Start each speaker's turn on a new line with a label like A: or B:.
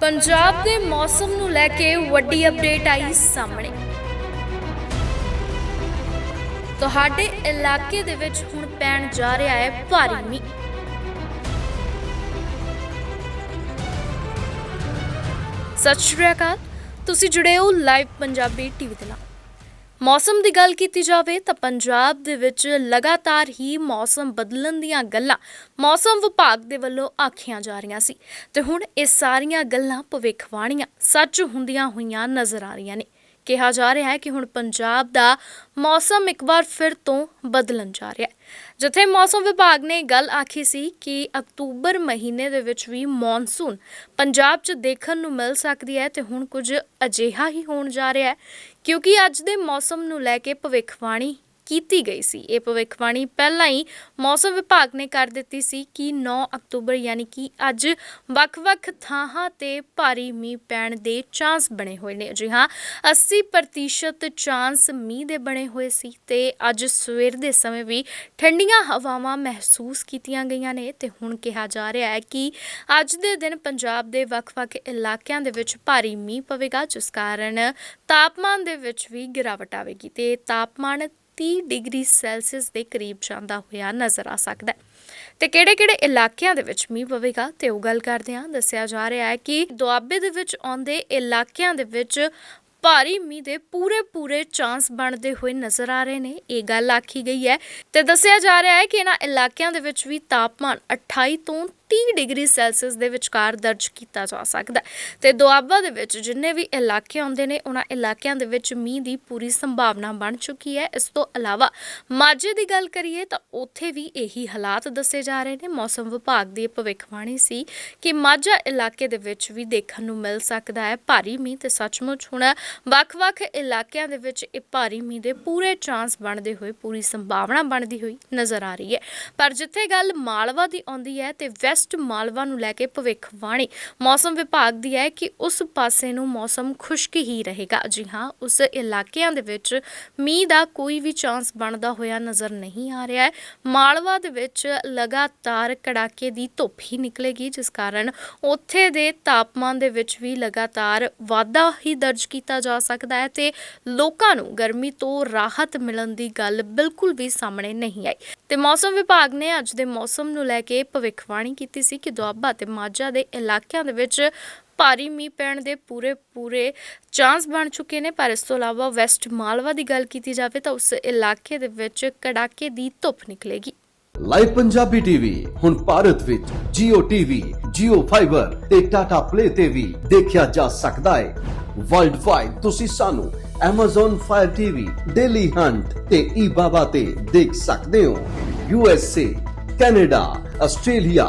A: ਪੰਜਾਬ ਦੇ ਮੌਸਮ ਨੂੰ ਲੈ ਕੇ ਵੱਡੀ ਅਪਡੇਟ ਆਈ ਸਾਹਮਣੇ। ਤੁਹਾਡੇ ਇਲਾਕੇ ਦੇ ਵਿੱਚ ਹੁਣ ਪੈਣ ਜਾ ਰਿਹਾ ਹੈ ਭਾਰੀ ਮੀਂਹ। ਸਤਿ ਸ਼੍ਰੀ ਅਕਾਲ, ਤੁਸੀਂ ਜੁੜੇ ਹੋ ਲਾਈਵ ਪੰਜਾਬੀ ਟੀਵੀ ਦੇ ਨਾਲ। ਮੌਸਮ ਦੀ ਗੱਲ ਕੀਤੀ ਜਾਵੇ ਤਾਂ ਪੰਜਾਬ ਦੇ ਵਿੱਚ ਲਗਾਤਾਰ ਹੀ ਮੌਸਮ ਬਦਲਣ ਦੀਆਂ ਗੱਲਾਂ ਮੌਸਮ ਵਿਭਾਗ ਦੇ ਵੱਲੋਂ ਆਖੀਆਂ ਜਾ ਰਹੀਆਂ ਸੀ ਤੇ ਹੁਣ ਇਹ ਸਾਰੀਆਂ ਗੱਲਾਂ ਭਵਿੱਖਬਾਣੀਆਂ ਸੱਚ ਹੁੰਦੀਆਂ ਹੋਈਆਂ ਨਜ਼ਰ ਆ ਰਹੀਆਂ ਨੇ। ਕਿਹਾ ਜਾ ਰਿਹਾ ਹੈ ਕਿ ਹੁਣ ਪੰਜਾਬ ਦਾ ਮੌਸਮ ਇੱਕ ਵਾਰ ਫਿਰ ਤੋਂ ਬਦਲਣ ਜਾ ਰਿਹਾ ਹੈ। ਜਿੱਥੇ ਮੌਸਮ ਵਿਭਾਗ ਨੇ ਗੱਲ ਆਖੀ ਸੀ ਕਿ ਅਕਤੂਬਰ ਮਹੀਨੇ ਦੇ ਵਿੱਚ ਵੀ ਮੌਨਸੂਨ ਪੰਜਾਬ 'ਚ ਦੇਖਣ ਨੂੰ ਮਿਲ ਸਕਦੀ ਹੈ ਤੇ ਹੁਣ ਕੁਝ ਅਜਿਹਾ ਹੀ ਹੋਣ ਜਾ ਰਿਹਾ ਹੈ, ਕਿਉਂਕਿ ਅੱਜ ਦੇ ਮੌਸਮ ਨੂੰ ਲੈ ਕੇ ਭਵਿੱਖਬਾਣੀ ਕੀਤੀ ਗਈ ਸੀ। ਇਹ ਭਵਿੱਖਬਾਣੀ ਪਹਿਲਾਂ ਹੀ ਮੌਸਮ ਵਿਭਾਗ ਨੇ ਕਰ ਦਿੱਤੀ ਸੀ ਕਿ 9 ਅਕਤੂਬਰ ਯਾਨੀ ਕਿ ਅੱਜ ਵੱਖ-ਵੱਖ ਥਾਵਾਂ ਤੇ ਭਾਰੀ ਮੀਂਹ ਪੈਣ ਦੇ ਚਾਂਸ ਬਣੇ ਹੋਏ ਨੇ। ਜੀ ਹਾਂ 80% ਚਾਂਸ ਮੀਂਹ ਦੇ ਬਣੇ ਹੋਏ ਸੀ ਤੇ ਅੱਜ ਸਵੇਰ ਦੇ ਸਮੇਂ ਵੀ ਠੰਡੀਆਂ ਹਵਾਵਾਂ ਮਹਿਸੂਸ ਕੀਤੀਆਂ ਗਈਆਂ ਨੇ ਤੇ ਹੁਣ ਕਿਹਾ ਜਾ ਰਿਹਾ ਹੈ ਕਿ ਅੱਜ ਦੇ ਦਿਨ ਪੰਜਾਬ ਦੇ ਵੱਖ-ਵੱਖ ਇਲਾਕਿਆਂ ਦੇ ਵਿੱਚ ਭਾਰੀ ਮੀਂਹ ਪਵੇਗਾ, ਜਿਸ ਕਾਰਨ ਤਾਪਮਾਨ ਦੇ ਵਿੱਚ ਵੀ ਗਿਰਾਵਟ ਆਵੇਗੀ ਤੇ ਤਾਪਮਾਨ 30 ਡਿਗਰੀ ਸੈਲਸੀਅਸ ਦੇ ਕਰੀਬ ਜਾਂਦਾ ਹੋਇਆ ਨਜ਼ਰ ਆ ਸਕਦਾ ਹੈ। ਤੇ ਕਿਹੜੇ-ਕਿਹੜੇ ਇਲਾਕਿਆਂ ਦੇ ਵਿੱਚ ਮੀਂਹ ਪਵੇਗਾ ਤੇ ਉਹ ਗੱਲ ਕਰਦੇ ਹਾਂ। ਦੱਸਿਆ ਜਾ ਰਿਹਾ ਹੈ ਕਿ ਦੁਆਬੇ ਦੇ ਵਿੱਚ ਆਉਂਦੇ ਇਲਾਕਿਆਂ ਦੇ ਵਿੱਚ ਭਾਰੀ ਮੀਂਹ ਦੇ ਪੂਰੇ ਪੂਰੇ ਚਾਂਸ ਬਣਦੇ ਹੋਏ ਨਜ਼ਰ ਆ ਰਹੇ ਨੇ। ਇਹ ਗੱਲ ਆਖੀ ਗਈ ਹੈ। ਤੇ ਦੱਸਿਆ ਜਾ ਰਿਹਾ ਹੈ ਕਿ ਇਹਨਾਂ ਇਲਾਕਿਆਂ ਦੇ ਵਿੱਚ ਵੀ ਤਾਪਮਾਨ 28 ਤੋਂ 30 ਡਿਗਰੀ ਸੈਲਸੀਅਸ ਦੇ ਵਿਚਕਾਰ ਦਰਜ ਕੀਤਾ ਜਾ ਸਕਦਾ ਹੈ। ਤੇ ਦੁਆਬਾ ਦੇ ਵਿੱਚ ਜਿੰਨੇ ਵੀ ਇਲਾਕੇ ਆਉਂਦੇ ਨੇ, ਉਹਨਾਂ ਇਲਾਕਿਆਂ ਦੇ ਵਿੱਚ ਮੀਂਹ ਦੀ ਪੂਰੀ ਸੰਭਾਵਨਾ ਬਣ ਚੁੱਕੀ ਹੈ। ਇਸ ਤੋਂ ਇਲਾਵਾ ਮਾਝੇ ਦੀ ਗੱਲ ਕਰੀਏ ਤਾਂ ਉੱਥੇ ਵੀ ਇਹੀ ਹਾਲਾਤ ਦੱਸੇ ਜਾ ਰਹੇ ਨੇ। ਮੌਸਮ ਵਿਭਾਗ ਦੀ ਇਹ ਭਵਿੱਖਬਾਣੀ ਸੀ ਕਿ ਮਾਝਾ ਇਲਾਕੇ ਦੇ ਵਿੱਚ ਵੀ ਦੇਖਣ ਨੂੰ ਮਿਲ ਸਕਦਾ ਹੈ ਭਾਰੀ ਮੀਂਹ ਤੇ ਸੱਚਮੁੱਚ ਹੁਣ ਵੱਖ-ਵੱਖ ਇਲਾਕਿਆਂ ਦੇ ਵਿੱਚ ਇਹ ਭਾਰੀ ਮੀਂਹ ਦੇ ਪੂਰੇ ਚਾਂਸ ਬਣਦੇ ਹੋਏ, ਪੂਰੀ ਸੰਭਾਵਨਾ ਬਣਦੀ ਹੋਈ ਨਜ਼ਰ ਆ ਰਹੀ ਹੈ। ਪਰ ਜਿੱਥੇ ਗੱਲ ਮਾਲਵਾ ਦੀ ਆਉਂਦੀ ਹੈ ਤੇ ਵੈਸਟ ਮਾਲਵਾ ਨੂੰ ਲੈ ਕੇ ਭਵਿੱਖਬਾਣੀ। ਮੌਸਮ ਵਿਭਾਗ ਦੀ ਹੈ ਕਿ ਉਸ ਪਾਸੇ ਨੂੰ ਮੌਸਮ ਖੁਸ਼ਕ ਹੀ ਰਹੇਗਾ। ਜੀ ਹਾਂ, ਉਸ ਇਲਾਕਿਆਂ ਦੇ ਵਿੱਚ ਮੀਂਹ ਦਾ ਕੋਈ ਵੀ ਚਾਂਸ ਬਣਦਾ ਹੋਇਆ ਨਜ਼ਰ ਨਹੀਂ ਆ ਰਿਹਾ ਹੈ। ਮਾਲਵਾ ਦੇ ਵਿੱਚ ਲਗਾਤਾਰ ਕੜਾਕੇ ਦੀ ਧੁੱਪ ਹੀ ਨਿਕਲੇਗੀ, ਜਿਸ ਕਾਰਨ ਉੱਥੇ ਦੇ ਤਾਪਮਾਨ ਦੇ ਵਿੱਚ ਵੀ ਲਗਾਤਾਰ ਵਾਧਾ ਹੀ ਦਰਜ ਕੀਤਾ ਜਾ ਸਕਦਾ ਹੈ ਤੇ ਲੋਕਾਂ ਨੂੰ ਗਰਮੀ ਤੋਂ ਰਾਹਤ ਮਿਲਣ ਦੀ ਗੱਲ ਬਿਲਕੁਲ ਵੀ ਸਾਹਮਣੇ ਨਹੀਂ ਆਈ। ਤੇ ਮੌਸਮ ਵਿਭਾਗ ਨੇ ਅੱਜ ਦੇ ਮੌਸਮ ਨੂੰ ਲੈ ਕੇ ਭਵਿੱਖਬਾਣੀ ਕੀਤੀ ਕੀਤੀ ਸੀ ਕਿ ਦੁਆਬਾ ਤੇ ਮਾਝਾ ਦੇ ਇਲਾਕਿਆਂ ਦੇ ਵਿੱਚ ਭਾਰੀ ਮੀਂਹ ਪੈਣ ਦੇ ਪੂਰੇ ਪੂਰੇ ਚਾਂਸ ਬਣ ਚੁੱਕੇ ਨੇ। ਪਰ ਇਸ ਤੋਂ ਇਲਾਵਾ ਵੈਸਟ ਮਾਲਵਾ ਦੀ ਗੱਲ ਕੀਤੀ ਜਾਵੇ ਤਾਂ ਉਸ ਇਲਾਕੇ ਦੇ ਵਿੱਚ ਕੜਾਕੇ ਦੀ ਧੁੱਪ ਨਿਕਲੇਗੀ।
B: ਲਾਈਵ ਪੰਜਾਬੀ ਟੀਵੀ ਹੁਣ ਭਾਰਤ ਵਿੱਚ Jio TV, Jio Fiber ਤੇ Tata Play ਤੇ ਵੀ ਦੇਖਿਆ ਜਾ ਸਕਦਾ ਹੈ। ਵਰਲਡ ਵਾਈਡ ਤੁਸੀਂ ਸਾਨੂੰ Amazon Fire TV, Daily Hunt ਤੇ eBaba ਤੇ ਦੇਖ ਸਕਦੇ ਹੋ। USA, Canada, Australia,